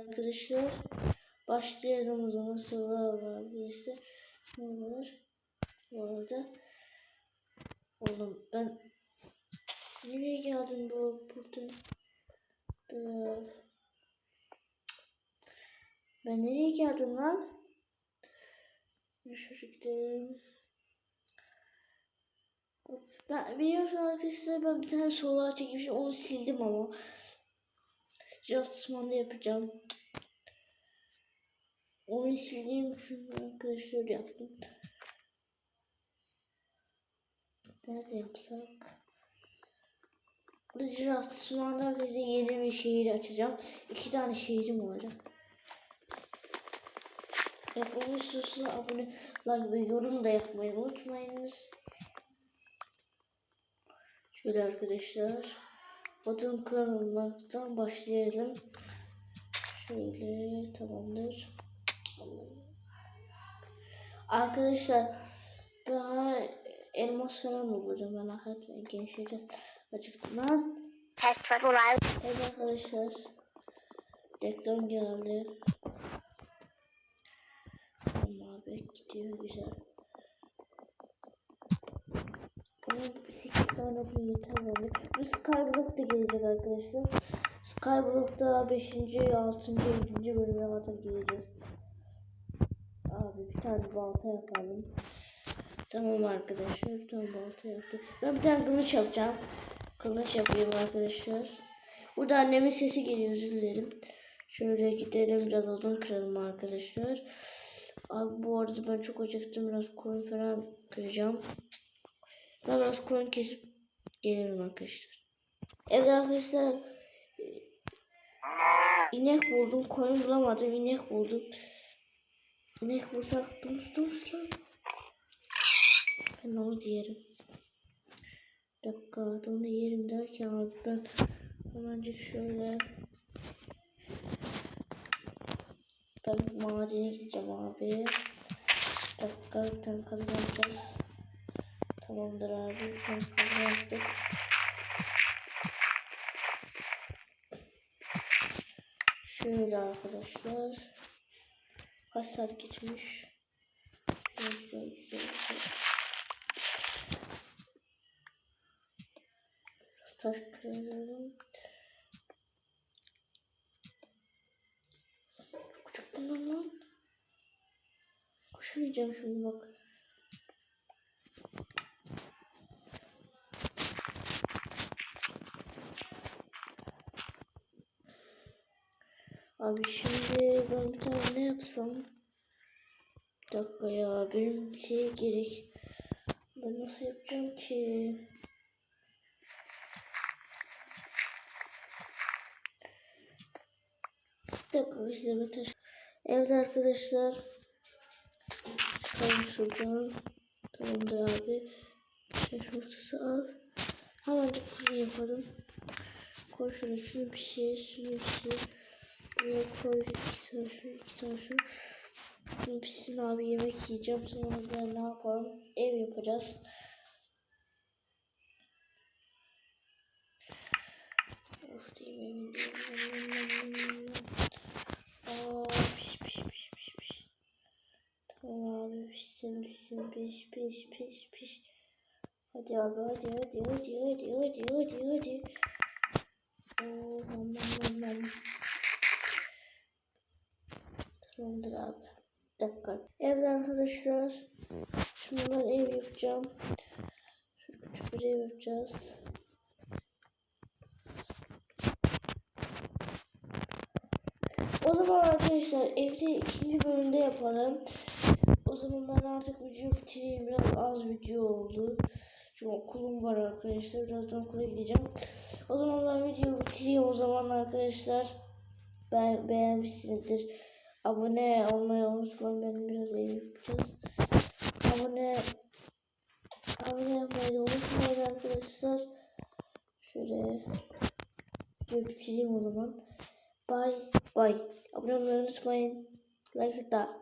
Arkadaşlar başlayalım o zaman Survivor arkadaşlar. Ne var? Bu arada oğlum ben nereye geldim bu burada? Ee, Ben nereye geldim lan? Şuraya gidelim. Ben biliyorsun arkadaşlar ben bir tane sorular çekmişim onu sildim ama. Jasmine yapacağım. Onu sildiğim için arkadaşlar yaptım. Nerede yapsak? Jasmine'da arkadaşlar yeni bir şehir açacağım. İki tane şehrim olacak. Yapılmışsa abone, like ve yorum da yapmayı unutmayınız. Şöyle arkadaşlar. Odun kırılmaktan başlayalım. Şöyle tamamdır. Arkadaşlar ben elmas falan bulacağım merak etmeyin gençleyeceğiz açıktan. Test for Bulay. Evet arkadaşlar reklam geldi. Abi gidiyor güzel. Ama 8 tane bu yeter bana. Bu Skyblock da gelecek arkadaşlar. Skyblock'ta 5. 6. 7. bölüme kadar geleceğiz. Abi bir tane balta yapalım. Tamam arkadaşlar bir tane balta yaptık. Ben bir tane kılıç yapacağım. Kılıç yapıyorum arkadaşlar. Burada annemin sesi geliyor özür dilerim. Şöyle gidelim biraz odun kıralım arkadaşlar. Abi bu arada ben çok acıktım biraz koyun falan kıracağım. Ben biraz koyun kesip gelirim arkadaşlar. Evet arkadaşlar e, inek buldum koyun bulamadım inek buldum. İnek bulsak dur dur. Ben onu diyelim. Bir dakika onu yerim derken abi ben hemencik şöyle ben madene gideceğim abi. Bir dakika bir tane kazı yapacağız. Tamamdır abi bir tane yaptık. Şöyle arkadaşlar. Kaç saat geçmiş? Güzel güzel güzel. Taş kırıyorum. Çok küçük bunlar lan. Koşamayacağım şimdi bak. Abi şimdi ben bir tane ne yapsam? Bir dakika ya benim şey gerek. Ben nasıl yapacağım ki? Bir dakika izleme taş. Evet arkadaşlar. Çıkalım şuradan. Tamamdır abi. Taş ortası al. Hemencik fırın yapalım. Koy şunu şunu bir şey. Şunu bir şey. Buraya koy iki tane şunu iki tane şunu. Şimdi pişsin abi yemek yiyeceğim. Sonra da ne yapalım? Ev yapacağız. Of diyeyim emin Aa piş piş piş piş piş. Tamam abi pişsin pişsin piş piş piş piş. Hadi abi hadi hadi hadi hadi hadi hadi hadi. Oo nam nam nam. Tamamdır abi. Dakika. Evet arkadaşlar. Şimdi ben ev yapacağım. Şu küçük bir ev yapacağız. O zaman arkadaşlar evde ikinci bölümde yapalım. O zaman ben artık videoyu bitireyim. Biraz az video oldu. Çünkü okulum var arkadaşlar. Birazdan okula gideceğim. O zaman ben videoyu bitireyim o zaman arkadaşlar. Ben beğenmişsinizdir. Abone olmayı unutmayın. Ben biraz yapacağız. Abone abone da unutmayın arkadaşlar. Şöyle bitireyim o zaman. Bye bye. Abone olmayı unutmayın. Like da.